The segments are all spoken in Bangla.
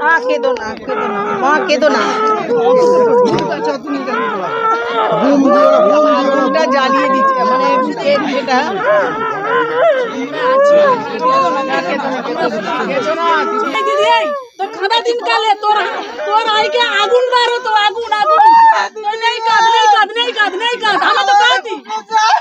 আ কেঁদো না কেঁদো না মা কেঁদো না আগুনটা জ্বালিয়ে দিচ্ছে মানে এর যেটা এই দিদি এই তোর খাদা দিন কালে তোর তোর আইকে আগুন বারো তো আগুন আগুন তুই নেই কাঁদ নেই কাঁদ নেই কাঁদ নেই কাঁদ আমার তো কাঁদি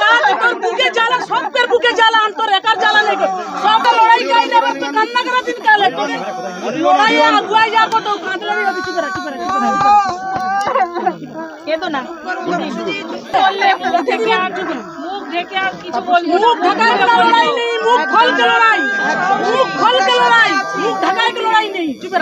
কাঁদ তোর বুকে জ্বালা সবের বুকে জ্বালা আর একার জ্বালা নেই গো। লড়াই গাই নেবে তো কান্না করা দিন কালে তোর লড়াই আগুয়াই যাব তো কাঁদলে কি করে কি করে কেঁদো না। বললে মুখ ঢেকে আর যদি মুখ ঢেকে আর কিছু বলব মুখ ঢাকায় লড়াই নেই মুখ খোলকে লড়াই। মুখ খোলকে লড়াই মুখ ঢাকায় লড়াই নেই। চুপ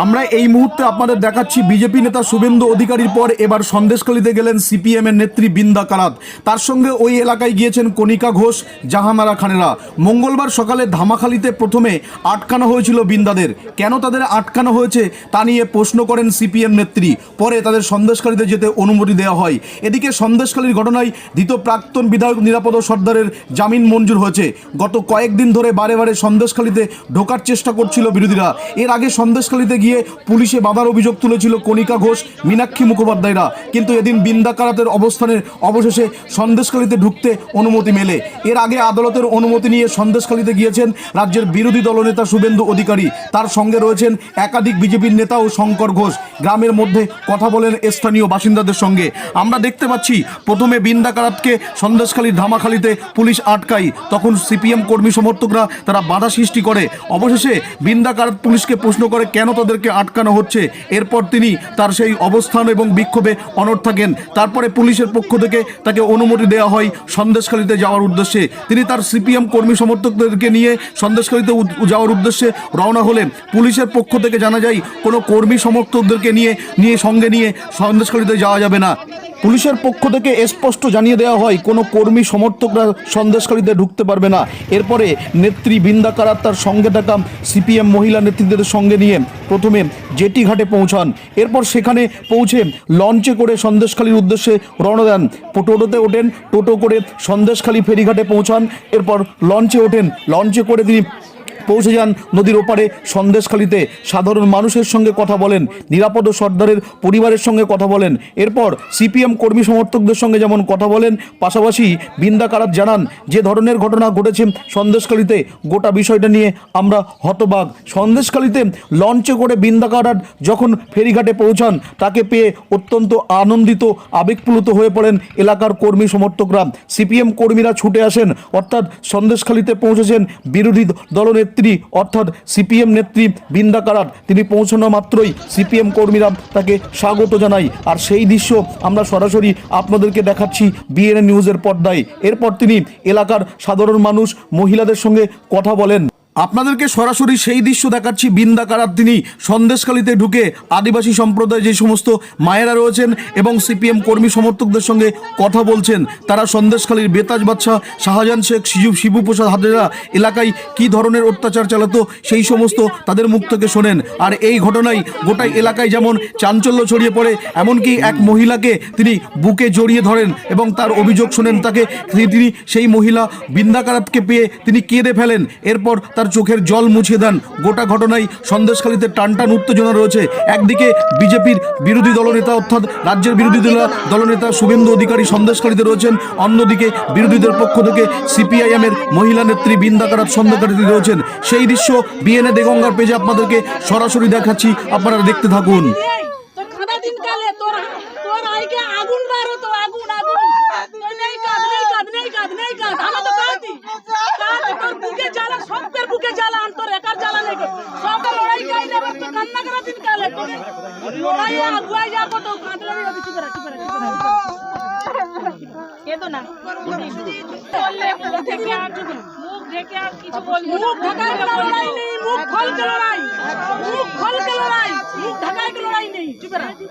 আমরা এই মুহূর্তে আপনাদের দেখাচ্ছি বিজেপি নেতা শুভেন্দু অধিকারীর পর এবার সন্দেশখালীতে গেলেন সিপিএম এর নেত্রী বৃন্দা কারাত। তার সঙ্গে ওই এলাকায় গিয়েছেন কণিকা ঘোষ জাহানারা খানেরা। মঙ্গলবার সকালে ধামাখালিতে প্রথমে আটকানো হয়েছিল বৃন্দাদের। কেন তাদের আটকানো হয়েছে তা নিয়ে প্রশ্ন করেন সিপিএম নেত্রী। পরে তাদের সন্দেশখালীতে যেতে অনুমতি দেওয়া হয়। এদিকে সন্দেশখালীর ঘটনায় দ্বিতীয় প্রাক্তন বিধায়ক নিরাপদ সর্দারের জামিন মঞ্জুর হয়েছে। গত কয়েকদিন ধরে বারে বারে সন্দেশখালীতে ঢোকার চেষ্টা করছিল বিরোধীরা। এর আগে সন্দেশখালীতে গিয়ে পুলিশে বাধার অভিযোগ তুলেছিল কণিকা ঘোষ, মীনাক্ষী মুখোপাধ্যায়রা। কিন্তু এদিন বিন্দা কারাতের অবস্থানের অবশেষে সন্দেশখালীতে ঢুকতে অনুমতি মেলে। এর আগে আদালতের অনুমতি নিয়ে সন্দেশখালীতে গিয়েছেন রাজ্যের বিরোধী দলনেতা শুভেন্দু অধিকারী। তার সঙ্গে রয়েছেন একাধিক বিজেপির নেতা ও শঙ্কর ঘোষ। গ্রামের মধ্যে কথা বলেন স্থানীয় বাসিন্দাদের সঙ্গে। আমরা দেখতে পাচ্ছি, প্রথমে বিন্দা কারাতকে সন্দেশখালীর ধামাখালিতে পুলিশ আটকাই তখন সিপিএম কর্মী সমর্থকরা তারা বাধা সৃষ্টি করে। অবশেষে বিন্দা কারাত পুলিশকে প্রশ্ন করে, কেন তাদেরকে আটকানো হচ্ছে। এরপর তিনি তার সেই অবস্থান এবং বিক্ষোভে অনড় থাকেন। তারপরে পুলিশের পক্ষ থেকে তাকে অনুমতি দেওয়া হয় সন্দেশখালীতে যাওয়ার উদ্দেশ্যে। তিনি তার সিপিএম কর্মী সমর্থকদেরকে নিয়ে সন্দেশখালিতে যাওয়ার উদ্দেশ্যে রওনা হলেন। পুলিশের পক্ষ থেকে জানা যায়, কোনো কর্মী সমর্থকদেরকে নিয়ে নিয়ে সঙ্গে নিয়ে সন্দেশখালিতে যাওয়া যাবে না। পুলিশের পক্ষ থেকে স্পষ্ট জানিয়ে দেওয়া হয়, কোনো কর্মী সমর্থকরা সন্দেশখালীতে ঢুকতে পারবে না। এরপরে নেত্রী বৃন্দা কারাত তার সঙ্গে থাকা সিপিএম মহিলা নেতৃত্বের সঙ্গে নিয়ে প্রথমে জেটি ঘাটে পৌঁছান। এরপর সেখানে পৌঁছে লঞ্চে করে সন্দেশখালীর উদ্দেশ্যে রওনা দেন। টোটোতে ওঠেন, টোটো করে সন্দেশখালী ফেরিঘাটে পৌঁছান। এরপর লঞ্চে ওঠেন। লঞ্চে করে তিনি পৌঁছে যান নদীর ওপারে সন্দেশখালীতে। সাধারণ মানুষের সঙ্গে কথা বলেন, নিরাপদ সর্দারের পরিবারের সঙ্গে কথা বলেন। এরপর সিপিএম কর্মী সমর্থকদের সঙ্গে যেমন কথা বলেন, পাশাপাশি বিন্দা কারাত জানান যে ধরনের ঘটনা ঘটেছে সন্দেশখালীতে। গোটা বিষয়টা নিয়ে আমরা হতবাক। সন্দেশখালীতে লঞ্চে করে বিন্দা কারাত যখন ফেরিঘাটে পৌঁছান, তাকে পেয়ে অত্যন্ত আনন্দিত, আবেগপ্লুত হয়ে পড়েন এলাকার কর্মী সমর্থকরা। সিপিএম কর্মীরা ছুটে আসেন, অর্থাৎ সন্দেশখালীতে পৌঁছেছেন বিরোধী দলনেত্রী অর্থাৎ সিপিএম নেত্রী বৃন্দা কারাট, তিনি পৌঁছানো মাত্রই সিপিএম কর্মীরা তাকে স্বাগত জানাই আর সেই দৃশ্য আমরা সরাসরি আপনাদেরকে দেখাচ্ছি বিএনএ নিউজের পর্দায়। এরপর তিনি এলাকার সাধারণ মানুষ, মহিলাদের সঙ্গে কথা বলেন। আপনাদেরকে সরাসরি সেই দৃশ্য দেখাচ্ছি। বিন্দা কারাত তিনি সন্দেশখালীতে ঢুকে আদিবাসী সম্প্রদায় যে সমস্ত মায়েরা রয়েছেন এবং সিপিএম কর্মী সমর্থকদের সঙ্গে কথা বলছেন, তারা সন্দেশখালীর বেতাজ বাদশাহ, শাহজাহান শেখ শিবু শিবুপ্রসাদ হাজেরা এলাকায় কি ধরনের অত্যাচার চালাতো সেই সমস্ত তাদের মুখ থেকে শোনেন। আর এই ঘটনায় গোটাই এলাকায় যেমন চাঞ্চল্য ছড়িয়ে পড়ে, এমনকি এক মহিলাকে তিনি বুকে জড়িয়ে ধরেন এবং তার অভিযোগ শোনেন, তাকে তিনি সেই মহিলা বিন্দাকারাতকে পেয়ে তিনি কেঁদে ফেলেন। এরপর তার চোখের জল মুছিয়ে দেন। গোটা ঘটনায় সন্দেশখালীতে টানটান উত্তেজনা রয়েছে। একদিকে বিজেপির বিরোধী দলনেতা অর্থাৎ রাজ্যের বিরোধী দল দলনেতা শুভেন্দু অধিকারী সন্দেশখালীতে রয়েছেন। অন্যদিকে বিরোধীদের পক্ষ থেকে সিপিআইএম এর মহিলা নেত্রী বিন্দাকারাত সন্দেশখালীতে রয়েছেন। সেই দৃশ্য বিএনএ দেগঙ্গার পেজে আপনাদেরকে সরাসরি দেখাচ্ছি। আপনারা দেখতে থাকুন এই, তোর খাদা দিন কালে তোর তোর আইকে আগুন বারো তো আগুন আগুন তুই নেই কাঁদ নেই কাঁদ নেই কাঁদ নেই কাঁদ আমার তো কাঁদি কাঁদ তোর বুকে জ্বালা সবের বুকে জ্বালা আর একার জ্বালা নেই গো। লড়াই গাই নেবে তো কান্না করা দিন কালে লড়াই আগুয়াই যাব তো কাঁদলে হবে কি করে কি করে কি করে না। বললে মুখ ঢেকে আর যদি মুখ ঢেকে আর কিছু বলব মুখ কোনো লড়াই নেই, মুখ খোলকে লড়াই। মুখ খোলকে লড়াই, মুখ ঢাকায় কোনো লড়াই নেই। চুপ না প্লিজ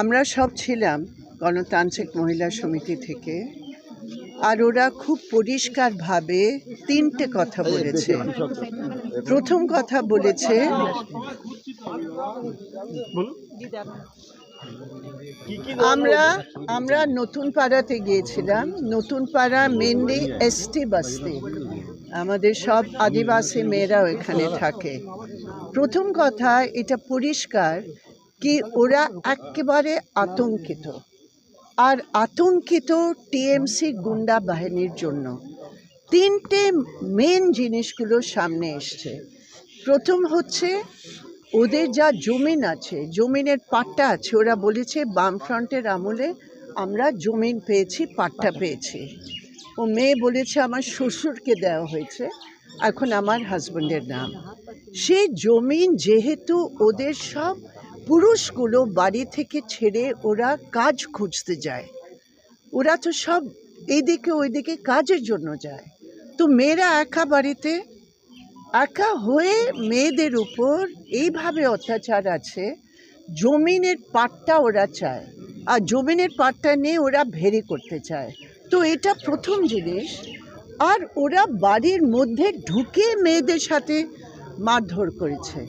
আমরা সব ছিলাম গণতান্ত্রিক মহিলা সমিতি থেকে আর ওরা খুব পরিষ্কারভাবে তিনটে কথা বলেছে। প্রথম কথা বলেছে, আমরা আমরা নতুন পাড়াতে গিয়েছিলাম, নতুন পাড়া মেনলি এসটি বস্তি আমাদের সব আদিবাসী মেয়েরাও এখানে থাকে। প্রথম কথা, এটা পরিষ্কার কি ওরা একেবারে আতঙ্কিত। আর আতঙ্কিত টিএমসি গুন্ডা বাহিনীর জন্য। তিনটে মেন জিনিসগুলো সামনে এসছে। প্রথম হচ্ছে, ওদের যা জমিন আছে, জমিনের পাট্টা আছে, ওরা বলেছে, বামফ্রন্টের আমলে আমরা জমিন পেয়েছি, পাট্টা পেয়েছি। ও মেয়ে বলেছে আমার শ্বশুরকে দেওয়া হয়েছে, এখন আমার হাজব্যান্ডের নাম। সেই জমিন যেহেতু ওদের সব পুরুষগুলো বাড়ি থেকে ছেড়ে ওরা কাজ খুঁজতে যায়। ওরা তো সব এইদিকে ওইদিকে কাজের জন্য যায়। তো মেয়েরা একা বাড়িতে, একা হয়ে মেয়েদের উপর এইভাবে অত্যাচার আছে, জমিনের পাট্টা ওরা চায়। আর জমিনের পাট্টা নিয়ে ওরা ভেরি করতে চায়। তো এটা প্রথম জিনিস। আর ওরা বাড়ির মধ্যে ঢুকে মেয়েদের সাথে মারধর করেছে।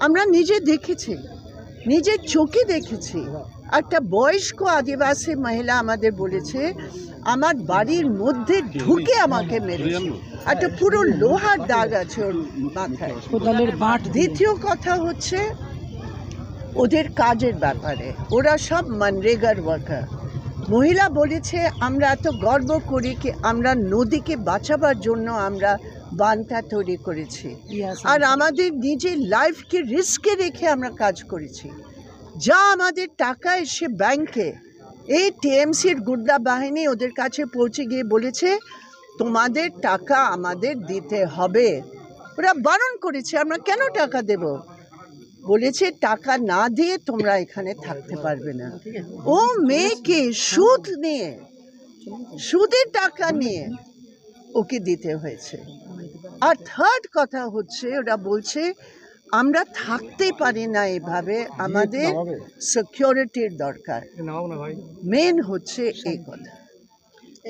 আমরা নিজে দেখেছি নিজের চোখে দেখেছি। একটা বয়স্ক আদিবাসী মহিলা আমাদের বলেছে আমার বাড়ির মধ্যে ঢুকে আমাকে মেরেছে। একটা পুরো লোহার দাগ আছে ওর মাথায়। দ্বিতীয় কথা হচ্ছে ওদের কাজের ব্যাপারে। ওরা সব মানরেগার ওয়ার্কার। মহিলা বলেছে আমরা এত গর্ব করি কি আমরা নদীকে বাঁচাবার জন্য আমরা বানটা তৈরি করেছি। আর আমাদের নিজের লাইফকে রিস্কে রেখে আমরা কাজ করেছি। যা আমাদের টাকা এসে ব্যাংকে। এই টিএমসির গুড্ডা বাহিনী ওদের কাছে পৌঁছে গিয়ে বলেছে তোমাদের টাকা আমাদের দিতে হবে। ওরা বারণ করেছে আমরা কেন টাকা দেব? বলেছে টাকা না দিয়ে তোমরা এখানে থাকতে পারবে না। ও মেয়েকে সুদ নিয়ে সুদের টাকা নিয়ে ওকে দিতে হয়েছে। আর থার্ড কথা হচ্ছে ওরা বলছে আমরা থাকতে পারি না এভাবে আমাদের সিকিউরিটির দরকার। মেন হচ্ছে এই কথা।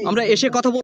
আমরা এসে কথা বল